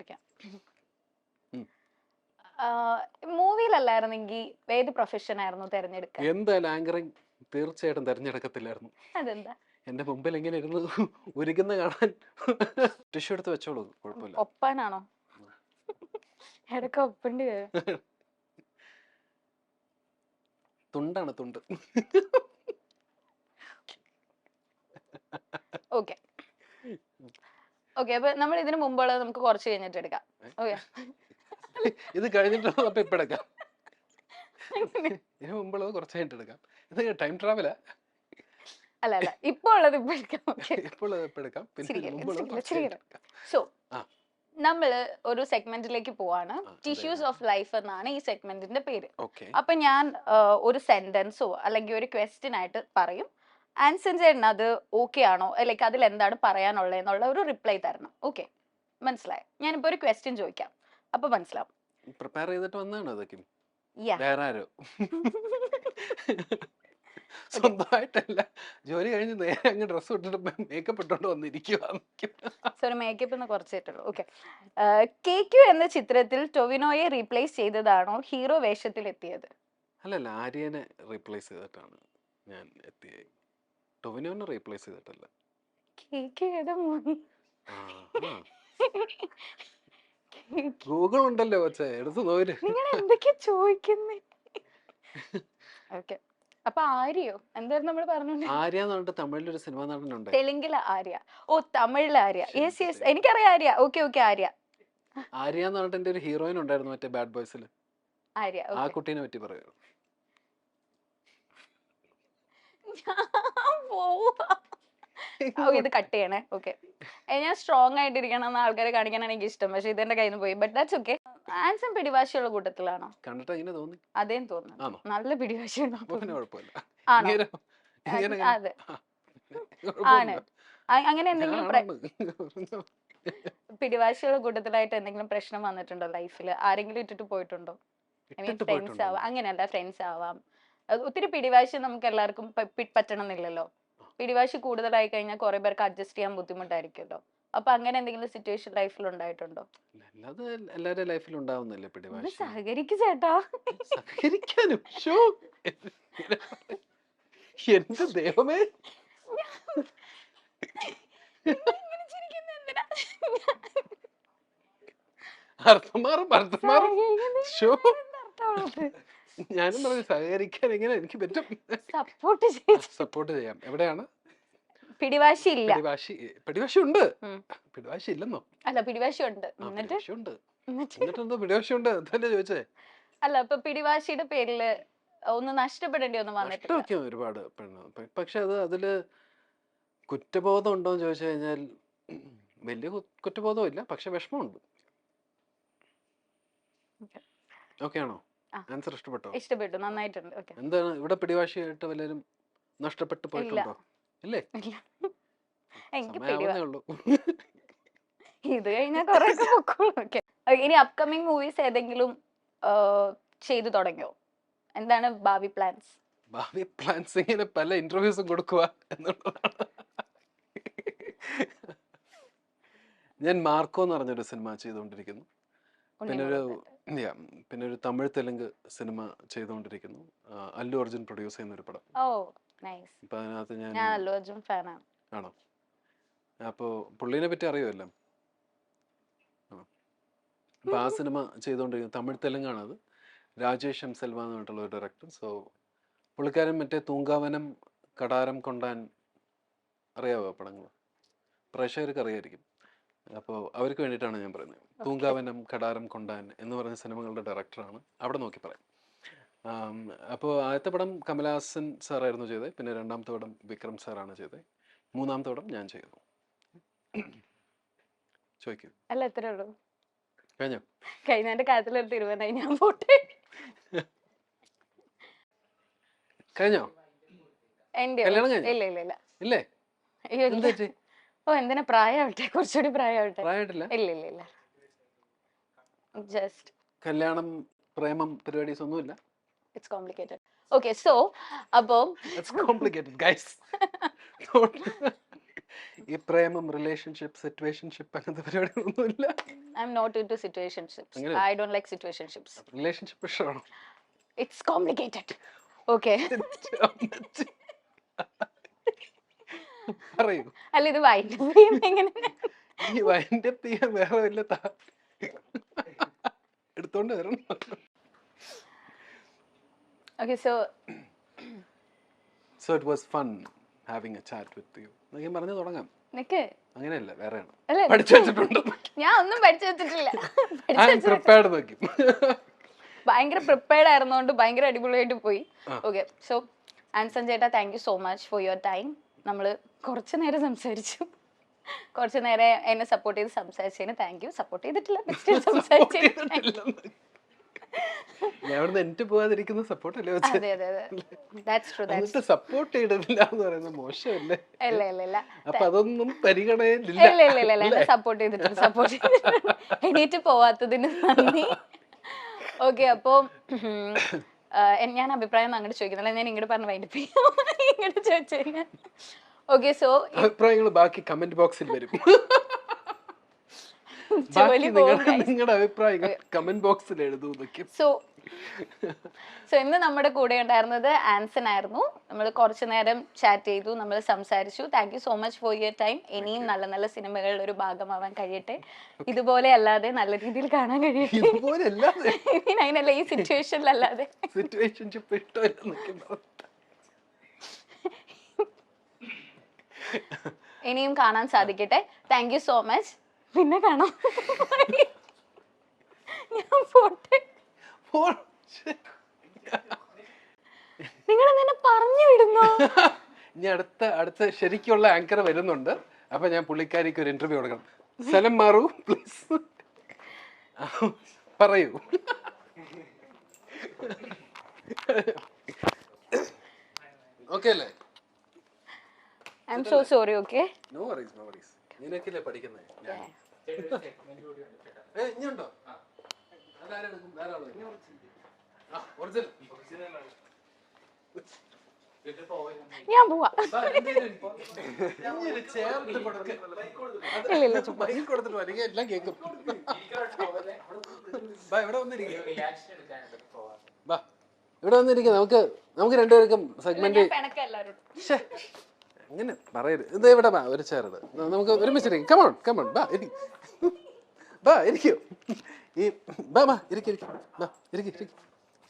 Okay ഉം. മൂവിയിലല്ലായിരുന്നെങ്കിൽ ഏത് profession ആയിരുന്നു തിരഞ്ഞെടുക്കുക എന്തായാലും ആങ്കറിങ്? തീർച്ചയായിട്ടും തിരഞ്ഞെടുക്കത്തില്ലായിരുന്നു. അതെന്താ? എന്റെ മുമ്പിൽ എങ്ങനെ ഇരുന്ന് ഒരുക്കുന്ന കാണാൻ ടിഷ്യൂ എടുത്ത് വെച്ചോളൂ കുഴപ്പമില്ല. ഒപ്പാനാണോ? ഇടയ്ക്ക് ഒപ്പണ്ടി വരും. തുണ്ടാണ് തുണ്ട്. ഓക്കെ. ഓക്കെ അപ്പൊ നമ്മൾ ഇതിനു മുമ്പുള്ളത് നമുക്ക് കുറച്ച് കഴിഞ്ഞിട്ട് എടുക്കാം. ഓക്കെ ഇത് കഴിഞ്ഞിട്ടുള്ളത് അപ്പൊ ഇപ്പൊ എടുക്കാം. ഇതിനു മുമ്പുള്ളത് കുറച്ച് കഴിഞ്ഞിട്ട് എടുക്കാം. ഇത് ടൈം ട്രാവലാ അല്ല അല്ല. ഇപ്പൊ ഉള്ളത് ഇപ്പൊ എടുക്കാം. ഇപ്പോ ഉള്ളത് ഇപ്പൊ എടുക്കാം. പിന്നെ സോ നമ്മൾ നമ്മൾ ഒരു സെഗ്മെന്റിലേക്ക് പോവാണ്. ടിഷ്യൂസ് ഓഫ് ലൈഫ് എന്നാണ് ഈ സെഗ്മെന്റിന്റെ പേര്. അപ്പൊ ഞാൻ ഒരു സെന്റൻസോ അല്ലെങ്കിൽ ഒരു ക്വസ്റ്റ്യൻ ആയിട്ട് പറയും. ആൻസർ ചേട്ടൻ അത് ഓക്കെ ആണോ? ലൈക്ക് അതിൽ എന്താണ് പറയാനുള്ളത് എന്നുള്ള ഒരു റിപ്ലൈ തരണം. ഓക്കെ മനസ്സിലായി? ഞാനിപ്പോ ഒരു ക്വസ്റ്റ്യൻ ചോദിക്കാം. അപ്പൊ മനസ്സിലാവും. പ്രിപ്പയർ ചെയ്തിട്ട് വന്നതാണ് അതൊക്കെ വേറെ ആരോ? സ്വന്തമായിട്ടല്ല. ജോലി കഴിഞ്ഞ് നേരെ അങ്ങ് ഡ്രസ്സ് ഇട്ടിട്ട് മേക്കപ്പ് ഇട്ടോണ്ട് വന്നിരിക്കുക മേക്കപ്പ് എന്ന് കുറച്ചിട്ടുള്ളൂ ഓക്കെ കെ ക്യു എന്ന ചിത്രത്തിൽ ടൊവിനോയെ റീപ്ലേസ് ചെയ്തതാണോ ഹീറോ വേഷത്തിൽ എത്തിയത് അല്ലല്ല ആര്യനെ റീപ്ലേസ് ചെയ്തിട്ടാണ് ഞാൻ എത്തിയത്. ടൊവിനോനെ റീപ്ലേസ് ചെയ്തിട്ടല്ല. ഗൂഗിൾ ഉണ്ടല്ലോ കൊച്ചേ എടുത്തു നോര് നിങ്ങൾ എന്തൊക്കെയാ ചോദിക്കുന്നേ? ഓക്കെ. അപ്പൊ ആര്യോ എന്തായിരുന്നു നമ്മൾ പറഞ്ഞു ആര്യ എന്ന് ഒരു സിനിമ നടനുണ്ട്. തെലുങ്കിലെ ആര്യ. ഓ തമിഴിൽ ആര്യ. Yes yes. എനിക്കറിയാം Arya. Okay okay Arya. Arya എന്ന് പറഞ്ഞിട്ട് എന്റെ ഒരു ഹീറോയിൻ ഉണ്ടായിരുന്നു മറ്റേ ബാഡ് ബോയ്സിൽ ആര്യ ആ. കുട്ടീനെ പറ്റി പറയുക ഞാൻ പോവാ ഓ ഇത് കട്ട് ചെയ്യണേ. ഓക്കെ. ഞാൻ സ്ട്രോങ് ആയിട്ടിരിക്കണം എന്ന് ആൾക്കാരെ കാണിക്കാനാണ് എനിക്ക് ഇഷ്ടം. പക്ഷെ ഇതെന്റെ കയ്യിൽ നിന്ന് പോയി. ബട്ട് ദാറ്റ്സ് ഓക്കെ ആൻസം പിടിവാശിയുള്ള കൂട്ടത്തിലാണോ? അതേം തോന്നുന്നു. നല്ല പിടിവാശിയുണ്ടോ അതെ ആണ്. അങ്ങനെ എന്തെങ്കിലും പിടിവാശിയുള്ള കൂട്ടത്തിലായിട്ട് എന്തെങ്കിലും പ്രശ്നം വന്നിട്ടുണ്ടോ ലൈഫിൽ ആരെങ്കിലും ഇട്ടിട്ട് പോയിട്ടുണ്ടോ? ഐ മീൻ ഫ്രണ്ട്സ് ആവാം അങ്ങനെയല്ല ഫ്രണ്ട്സ് ആവാം. ഒത്തിരി പിടിവാശി നമുക്ക് എല്ലാവർക്കും പറ്റണമെന്നില്ലല്ലോ. പിടിവാശി കൂടുതലായി കഴിഞ്ഞാൽ കുറെ പേർക്ക് അഡ്ജസ്റ്റ് ചെയ്യാൻ ബുദ്ധിമുട്ടായിരിക്കുമല്ലോ. അപ്പൊ അങ്ങനെ എന്തെങ്കിലും സിറ്റുവേഷൻ ലൈഫിൽ ഉണ്ടായിട്ടുണ്ടോ? എല്ലാവരുടെ ലൈഫിൽ ഉണ്ടാവുന്നില്ലേ പിടിവാശി. സഹകരിക്ക് ചേട്ടാ. സഹകരിക്കാനും. ഷോ. എന്റെ ദൈവമേ. ഇങ്ങനെ ചിരിക്കുന്നെ എന്തിനാ? അർത്ഥം മാറും അർത്ഥം മാറും. ഷോ. എന്താ? ഞാനും പറഞ്ഞു സഹകരിക്കാൻ എങ്ങനെ എനിക്ക് പറ്റും? സപ്പോർട്ട് ചെയ്ത്. സപ്പോർട്ട് ചെയ്യാം. എവിടെയാണ്? പിടിവാശി ഇല്ല പിടിവാശി പിടിവാശി ഉണ്ട് ഉം. പിടിവാശി ഇല്ലെന്നോ അല്ല പിടിവാശി ഉണ്ട് എന്നിട്ട്? ഉണ്ട് എന്നിട്ട്? എന്നിട്ട് എന്തോ പിടിവാശി ഉണ്ട് ചോദിച്ചേ? അല്ല ഇപ്പൊ പിടിവാശിയുടെ പേരിൽ ഒന്ന് നഷ്ടപ്പെടേണ്ടി ഒരുപാട് പക്ഷെ അത് അതിൽ കുറ്റബോധം ഉണ്ടോ എന്ന് ചോദിച്ചു കഴിഞ്ഞാൽ വലിയ കു- ഇല്ല പക്ഷെ വിഷമമുണ്ട്. ഓക്കെ. ആണോ. ആൻസർ ഇഷ്ടപ്പെട്ടോ? ഇഷ്ടപ്പെട്ടു. നന്നായിട്ടുണ്ട്. ഓക്കെ. എന്താണ്? ഇവിടെ പിടിവാശിയായിട്ട് വല്ലരും നഷ്ടപ്പെട്ടു പോയിട്ടുണ്ടോ? ഇല്ലേ? എനിക്ക് ഇത് കഴിഞ്ഞാൽ കുറെ ഓക്കെ. ഇനി അപ്കമിങ് മൂവീസ് ഏതെങ്കിലും ചെയ്തു തുടങ്ങിയോ? എന്താണ് ഭാവി പ്ലാൻസ് ഭാവി പ്ലാൻസ് ഇങ്ങനെ പല ഇന്റർവ്യൂസും കൊടുക്കുക എന്നുള്ളതാണ്. ഞാൻ മാർക്കോ എന്ന് പറഞ്ഞൊരു സിനിമ ചെയ്തുകൊണ്ടിരിക്കുന്നു. പിന്നെ ഒരു പിന്നെ ഒരു തമിഴ് തെലുങ്ക് സിനിമ ചെയ്തുകൊണ്ടിരിക്കുന്നു. അല്ലു അർജുൻ പ്രൊഡ്യൂസ് ചെയ്യുന്ന ഒരു പടം. Oh nice. അതിനകത്ത് ഞാൻ ഞാൻ അല്ലു അർജുൻ ഫാനാണ് ആണോ? അപ്പോ പുള്ളീനെ പറ്റി അറിയുമല്ലോ. അപ്പൊ ആ സിനിമ ചെയ്തുകൊണ്ടിരിക്കുന്നത് തമിഴ് തെലുങ്കാണ് അത്. രാജേഷ് എം സെൽവ എന്ന് പറഞ്ഞിട്ടുള്ള ഒരു ഡയറക്ടർ സോ പുള്ളിക്കാരൻ മറ്റേ തൂങ്കാവനം കടാരം കൊണ്ടാൻ അറിയാവോ പടങ്ങൾ പ്രേക്ഷകർക്ക് അറിയായിരിക്കും. അപ്പോൾ അവർക്ക് വേണ്ടിയിട്ടാണ് ഞാൻ പറയുന്നത്. തൂങ്കാവനം കടാരം കൊണ്ടാൻ എന്ന് പറഞ്ഞ സിനിമകളുടെ ഡയറക്ടറാണ്. അവിടെ നോക്കി പറയാം. അപ്പോൾ ആദ്യത്തെ പടം കമലഹാസൻ സാറായിരുന്നു ചെയ്തത്. പിന്നെ രണ്ടാമത്തെ പടം വിക്രം സാറാണ് ചെയ്തത്. മൂന്നാമത്തെ പടം ഞാൻ ചെയ്തു. ചോദിക്കൂ. അല്ല എത്ര ഉള്ളൂ. കഴിഞ്ഞോ? കഴിഞ്ഞ തീരുമാനമായി. ഞാൻ പോട്ടെ. കഴിഞ്ഞോ? ഇല്ല ഇല്ല ഇല്ല. ഇല്ലേ? ഓ എന്തിനാ? പ്രായമാവട്ടെ. കുറച്ചുകൂടി പ്രായമാവട്ടെ. പ്രായമായിട്ടില്ല? ഇല്ല ഇല്ല ഇല്ല ജസ്റ്റ് കല്യാണം പ്രേമം പരിപാടീസ് ഒന്നുമില്ല. ഇറ്റ്സ് കോംപ്ലിക്കേറ്റഡ് ഓക്കെ സോ അപ്പോൾ ഇറ്റ്സ് കോംപ്ലിക്കേറ്റഡ് ഗൈസ് ഈ പ്രേമം റിലേഷൻഷിപ്പ് സിറ്റുവേഷൻഷിപ്പ് അങ്ങനത്തെ പരിപാടികളൊന്നുമില്ല. I'm not into situationships I don't like situationships relationship ഇഷ്ടമാണോ ഇറ്റ്സ് കോംപ്ലിക്കേറ്റഡ് ഓക്കെ പറയൂ. അല്ല ഇത് വൈൻഡ് ചെയ്യുമ്പോ എങ്ങനെ? ഈ വൈൻഡപ്പ് ചെയ്യാൻ വേറെ വല്ല താ എടുത്തോണ്ട് വരണം. Okay so so it was fun having a chat with you ഞാൻ പറഞ്ഞു തുടങ്ങാം. നിക്ക് അങ്ങനെയല്ല വേറെയാണ്. പഠിച്ചു വെച്ചിട്ടുണ്ട്. ഞാൻ ഒന്നും പഠിച്ചു വെച്ചിട്ടില്ല. പ്രിപ്പയർഡ് നോക്കി ഭയങ്കര പ്രിപ്പയർഡ് ആയിരുന്നോണ്ട് ഭയങ്കര അടിപൊളിയായിട്ട് പോയി. ഓക്കെ സോ ആൻസൺ ചേട്ടാ thank you so much for your time നമ്മൾ കുറച്ച് നേരം സംസാരിച്ചു. കുറച്ച് നേരം എന്നെ സപ്പോർട്ട് ചെയ്ത് സംസാരിച്ചതിന് താങ്ക് യു സപ്പോർട്ട് ചെയ്തിട്ടില്ല. അവിടുന്ന് എനിക്ക് പോകാതിരിക്കുന്ന സപ്പോർട്ട് അല്ലേ സപ്പോർട്ട് ചെയ്തിട്ടില്ല എന്ന് പറയുന്നത് മോശമല്ലേ? അപ്പൊ അതൊന്നും പരിഗണനയിലില്ല. സപ്പോർട്ട് സപ്പോർട്ട് എണീറ്റ് പോവാത്തതിന് നന്ദി. ഓക്കെ അപ്പോൾ ഞാൻ അഭിപ്രായം അങ്ങോട്ട് ചോദിക്കുന്നില്ല ഞാൻ ഇങ്ങോട്ട് പറഞ്ഞ് വൈൻഡ് ഇങ്ങോട്ട് ചോദിച്ചു കഴിഞ്ഞാൽ ഓക്കെ സോ അഭിപ്രായങ്ങൾ ബാക്കി കമന്റ് ബോക്സിൽ വരും. നിങ്ങളുടെ അഭിപ്രായങ്ങൾ കമന്റ് ബോക്സിൽ എഴുതൂ സോ സോ ഇന്ന് നമ്മുടെ കൂടെ ഉണ്ടായിരുന്നത് ആൻസൺ ആയിരുന്നു. നമ്മൾ കുറച്ചു നേരം ചാറ്റ് ചെയ്തു നമ്മൾ സംസാരിച്ചു. Thank you so much for your time ഇനിയും നല്ല നല്ല സിനിമകളുടെ ഒരു ഭാഗമാവാൻ കഴിയട്ടെ. ഇതുപോലെ അല്ലാതെ നല്ല രീതിയിൽ കാണാൻ കഴിയട്ടെ. അതിനല്ല ഈ സിറ്റുവേഷനിലല്ലാതെ. ഇനിയും കാണാൻ സാധിക്കട്ടെ. താങ്ക് യു സോ മച്ച് പിന്നെ കാണാം ഞാൻ പോട്ടെ പോൾ. ശ്ശെ. നിങ്ങൾ എന്നെ പറഞ്ഞു വിടുന്നു? ഇനി അടുത്ത അടുത്ത ശരിക്കുള്ള ആങ്കർ വരുന്നുണ്ട്. അപ്പൊ ഞാൻ പുള്ളിക്കാരിക്ക് ഒരു ഇന്റർവ്യൂ കൊടുക്കണം. സ്ഥലം മാറൂ പ്ലീസ് പറയൂ. ഓക്കെ അല്ലേ? I'm so sorry okay no worries no worries നിനക്കില്ലേ പഠിക്കുന്നേ? ഞാൻ. ഏ, ഇനിയുണ്ടോ? അതാരാണ്? വേറെ ആളോ? ആ, original. ഞാൻ പോവാ. എല്ലാം ഇവിടെ വന്നിരിക്കുക നമുക്ക് നമുക്ക് രണ്ടുപേർക്കും സെഗ്മെന്റ് അങ്ങനെ പറയരുത്. ഇത് ഇവിടെ ബാ ഒരു ചേർത് നമുക്ക് ഒരുമിച്ചിരിക്കും കമോൺ കമോൺ ബാ ഇരി. ബാ ഇരിക്കൂ. ഈ ബാ ബാ ഇരിക്കും ഇരിക്കും. ബാ ഇരിക്കും ഇരിക്കും.